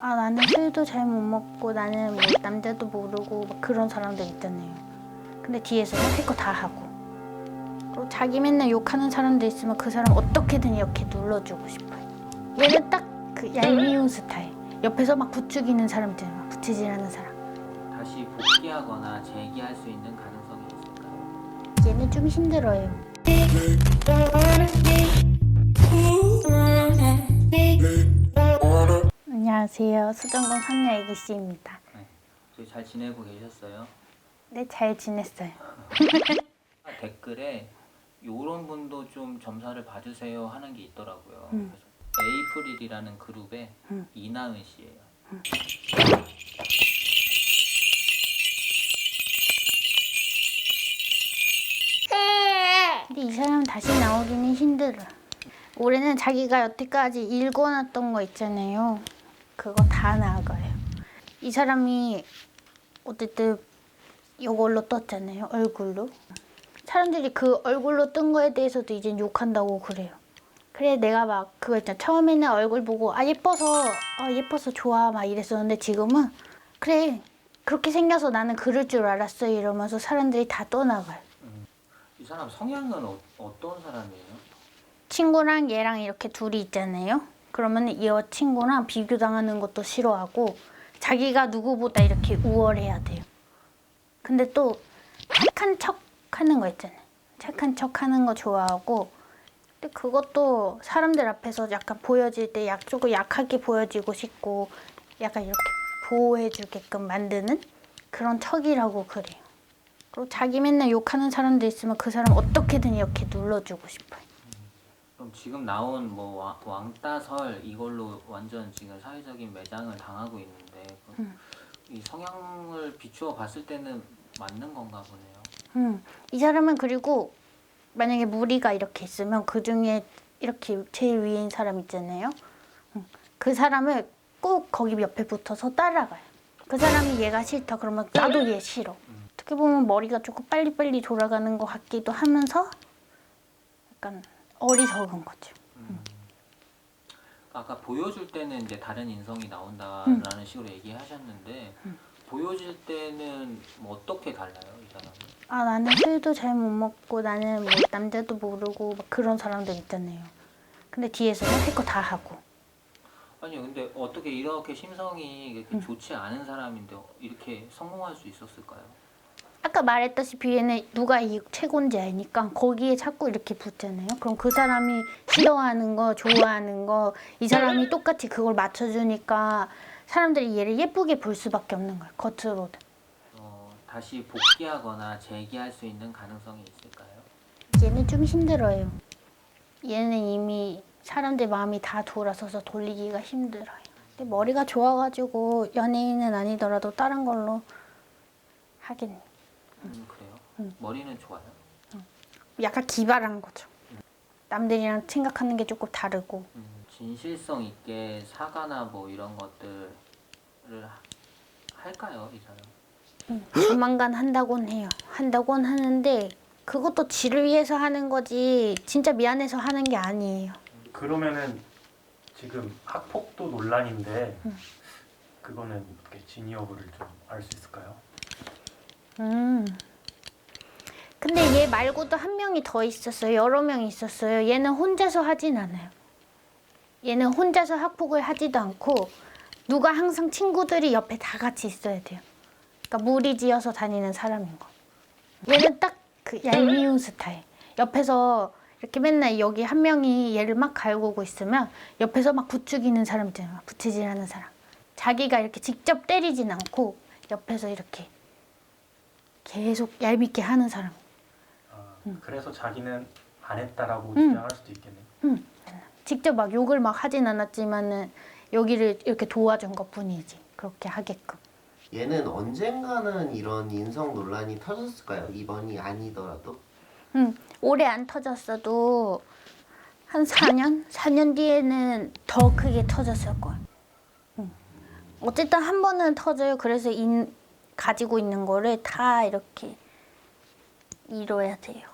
아 나는 술도 잘 못 먹고 나는 뭐 남자도 모르고 막 그런 사람들 있잖아요. 근데 뒤에서는 할거다 하고. 그리고 자기 맨날 욕하는 사람들 있으면 그 사람 어떻게든 이렇게 눌러주고 싶어요. 얘는 딱 그 얄미운 스타일. 옆에서 막 부추기는 사람들, 막 부채질하는 사람. 다시 복귀하거나 재기할 수 있는 가능성이 있을까요? 얘는 좀 힘들어요. 안녕하세요. 수정동 선녀 애기 씨입니다. 저희 잘 지내고 계셨어요? 네, 잘 지냈어요. 아, 댓글에 요런 분도 좀 점사를 봐주세요 하는 게 있더라고요. 음. 그래서 에이프릴이라는 그룹의 음. 이나은 씨예요. 근데 이 사람 다시 나오기는 힘들어. 올해는 자기가 여태까지 읽어놨던 거 있잖아요. 그거 다 나가요. 이 사람이 어쨌든 이걸로 떴잖아요. 얼굴로. 사람들이 그 얼굴로 뜬 거에 대해서도 이제 욕한다고 그래요. 그래 내가 막 그거 있잖아. 처음에는 얼굴 보고 아 예뻐서 아 예뻐서 좋아 막 이랬었는데 지금은 그래 그렇게 생겨서 나는 그럴 줄 알았어 이러면서 사람들이 다 떠나가요. 이 사람 성향은 어, 어떤 사람이에요? 친구랑 얘랑 이렇게 둘이 있잖아요. 그러면 이 친구랑 비교당하는 것도 싫어하고 자기가 누구보다 이렇게 우월해야 돼요. 근데 또 착한 척 하는 거 있잖아요. 착한 척 하는 거 좋아하고 근데 그것도 사람들 앞에서 약간 보여질 때 약, 조금 약하게 보여지고 싶고 약간 이렇게 보호해 주게끔 만드는 그런 척이라고 그래요. 그리고 자기 맨날 욕하는 사람들 있으면 그 사람 어떻게든 이렇게 눌러주고 싶어요. 그럼 지금 나온 뭐 와- 왕따설 이걸로 완전 지금 사회적인 매장을 당하고 있는데 그- 음. 이 성향을 비추어 봤을 때는 맞는 건가 보네요. 음, 이 사람은 그리고 만약에 무리가 이렇게 있으면 그 중에 이렇게 제일 위인 사람 있잖아요. 음, 그 사람을 꼭 거기 옆에 붙어서 따라가요. 그 사람이 얘가 싫다 그러면 나도 얘 싫어. 어떻게 보면 머리가 조금 빨리빨리 돌아가는 것 같기도 하면서 약간 어리석은 거죠. 아까 보여줄 때는 이제 다른 인성이 나온다라는 식으로 얘기하셨는데 보여질 때는 뭐 어떻게 달라요, 이 사람은? 아 나는 술도 잘 못 먹고 나는 뭐 남자도 모르고 막 그런 사람들 있잖아요. 근데 뒤에서는 할거 다 하고. 아니요, 근데 어떻게 이렇게 심성이 이렇게 음. 좋지 않은 사람인데 이렇게 성공할 수 있었을까요? 아까 말했다시피 얘는 누가 이 최고인지 아니까 거기에 자꾸 이렇게 붙잖아요. 그럼 그 사람이 싫어하는 거, 좋아하는 거, 이 사람이 똑같이 그걸 맞춰주니까 사람들이 얘를 예쁘게 볼 수밖에 없는 거예요. 겉으로는. 어, 다시 복귀하거나 재기할 수 있는 가능성이 있을까요? 얘는 좀 힘들어요. 얘는 이미 사람들 마음이 다 돌아서서 돌리기가 힘들어요. 근데 머리가 좋아가지고 연예인은 아니더라도 다른 걸로 하긴 음, 그래요? 음. 머리는 좋아요? 약간 기발한 거죠. 남들이랑 생각하는 게 조금 다르고. 음, 진실성 있게 사과나 뭐 이런 것들을 하- 할까요, 이 사람? 조만간 한다곤 해요. 한다곤 하는데 그것도 지를 위해서 하는 거지 진짜 미안해서 하는 게 아니에요. 그러면은 지금 학폭도 논란인데 음. 그거는 어떻게 진위 여부를 좀 알 수 있을까요? 음. 근데 얘 말고도 한 명이 더 있었어요. 여러 명이 있었어요. 얘는 혼자서 하진 않아요. 얘는 혼자서 학폭을 하지도 않고 누가 항상 친구들이 옆에 다 같이 있어야 돼요. 그러니까 무리지어서 다니는 사람인 거. 얘는 딱 그 얄미운 스타일. 옆에서 이렇게 맨날 여기 한 명이 얘를 막 갈구고 있으면 옆에서 막 부추기는 사람 있잖아요. 막 부채질하는 사람. 자기가 이렇게 직접 때리진 않고 옆에서 이렇게 계속 얄밉게 하는 사람. 아, 음. 그래서 자기는 안 했다라고 음. 주장할 수도 있겠네요. 응. 직접 막 욕을 막 하진 않았지만은 여기를 이렇게 도와준 것 뿐이지. 그렇게 하게끔. 얘는 언젠가는 이런 인성 논란이 터졌을까요? 이번이 아니더라도 응. 오래 안 터졌어도 한 4년? 4년 뒤에는 더 크게 터졌을 거야. 응. 어쨌든 한 번은 터져요. 그래서 인, 가지고 있는 거를 다 이렇게 이뤄야 돼요.